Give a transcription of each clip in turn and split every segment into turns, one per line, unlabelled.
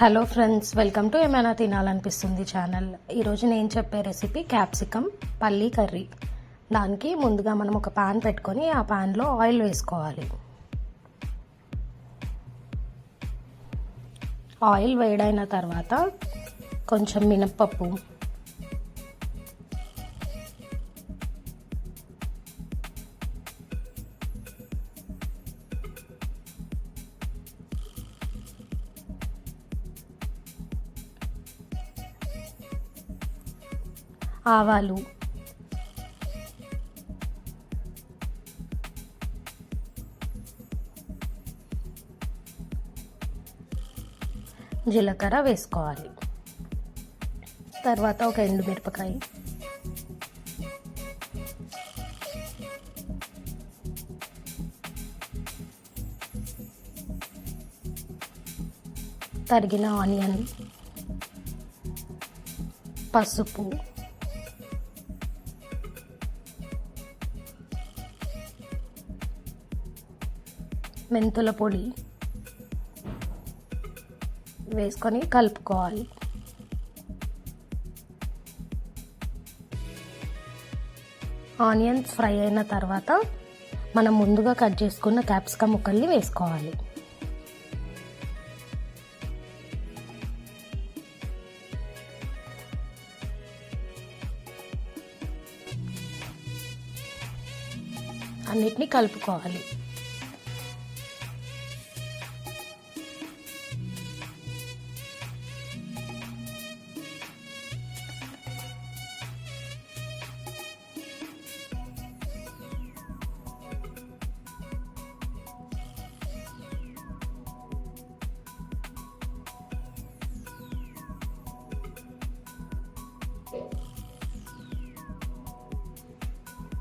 Hello friends welcome to ఏమైనా తినాలనిపిస్తుంది channel ఈరోజు నేను చెప్పే రెసిపీ క్యాప్సికమ్ పల్లీ కర్రీ. దానికి ముందుగా మనం ఒక పాన్ పెట్టుకొని ఆ పాన్లో ఆయిల్ వేసుకోవాలి. ఆయిల్ వేడైన తర్వాత కొంచెం మినప్పప్పు ఆవాలు. జీలకర్ర వేసుకోవాలి. తర్వాత ఒక ఎండు మిరపకాయ. తరిగిన ఆనియన్. పసుపు. మెంతుల పొడి వేసుకొని కలుపుకోవాలి. ఆనియన్స్ ఫ్రై అయిన తర్వాత మనం ముందుగా కట్ చేసుకున్న క్యాప్సికమ్ ముక్కల్ని వేసుకోవాలి. అన్నిటినీ కలుపుకోవాలి.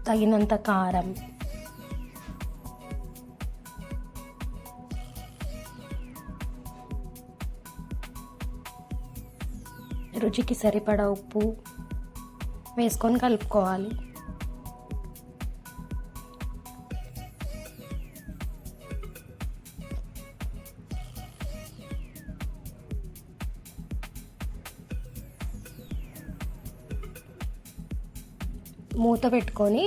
తగినంత కారం. రుచికి సరిపడా ఉప్పు వేసుకొని కలుపుకోవాలి. మూత పెట్టుకొని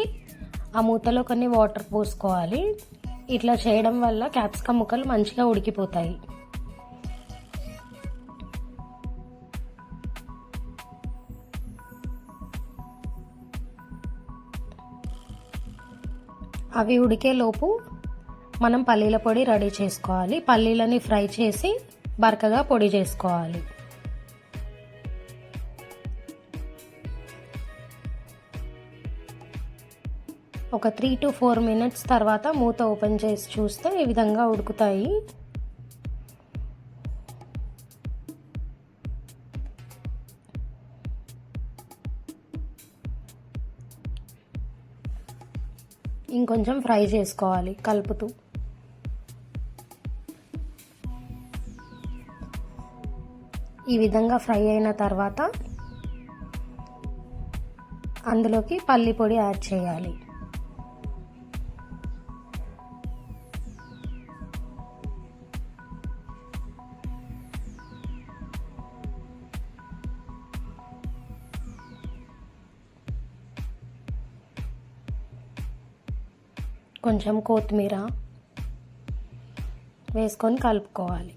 ఆ మూతలో కొన్ని వాటర్ పోసుకోవాలి. ఇట్లా చేయడం వల్ల క్యాప్సికమ్ ముక్కలు మంచిగా ఉడికిపోతాయి. అవి ఉడికే లోపు మనం పల్లీల పొడి రెడీ చేసుకోవాలి. పల్లీలని ఫ్రై చేసి బరకగా పొడి చేసుకోవాలి. ఒక త్రీ టు ఫోర్ మినిట్స్ తర్వాత మూత ఓపెన్ చేసి చూస్తే ఈ విధంగా ఉడుకుతాయి. ఇంకొంచెం ఫ్రై చేసుకోవాలి కలుపుతూ. ఈ విధంగా ఫ్రై అయిన తర్వాత అందులోకి పల్లి పొడి యాడ్ చేయాలి. కొంచెం కొత్తిమీర వేసుకొని కలుపుకోవాలి.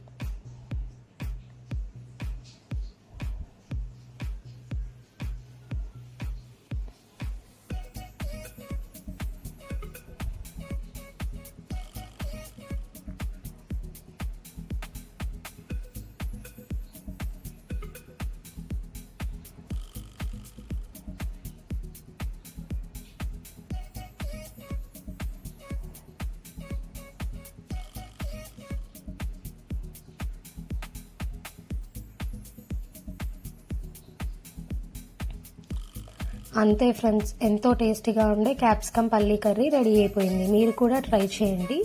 అంతే ఫ్రెండ్స్ ఎంతో టేస్టీగా ఉండే క్యాప్సికమ్ పల్లీ కర్రీ రెడీ అయిపోయింది. మీరు కూడా ట్రై చేయండి.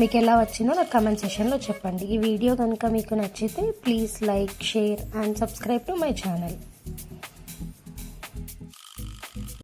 మీకు ఎలా వచ్చిందో నాకు కమెంట్ సెషన్లో చెప్పండి. ఈ వీడియో కనుక మీకు నచ్చితే please like share and subscribe to my channel.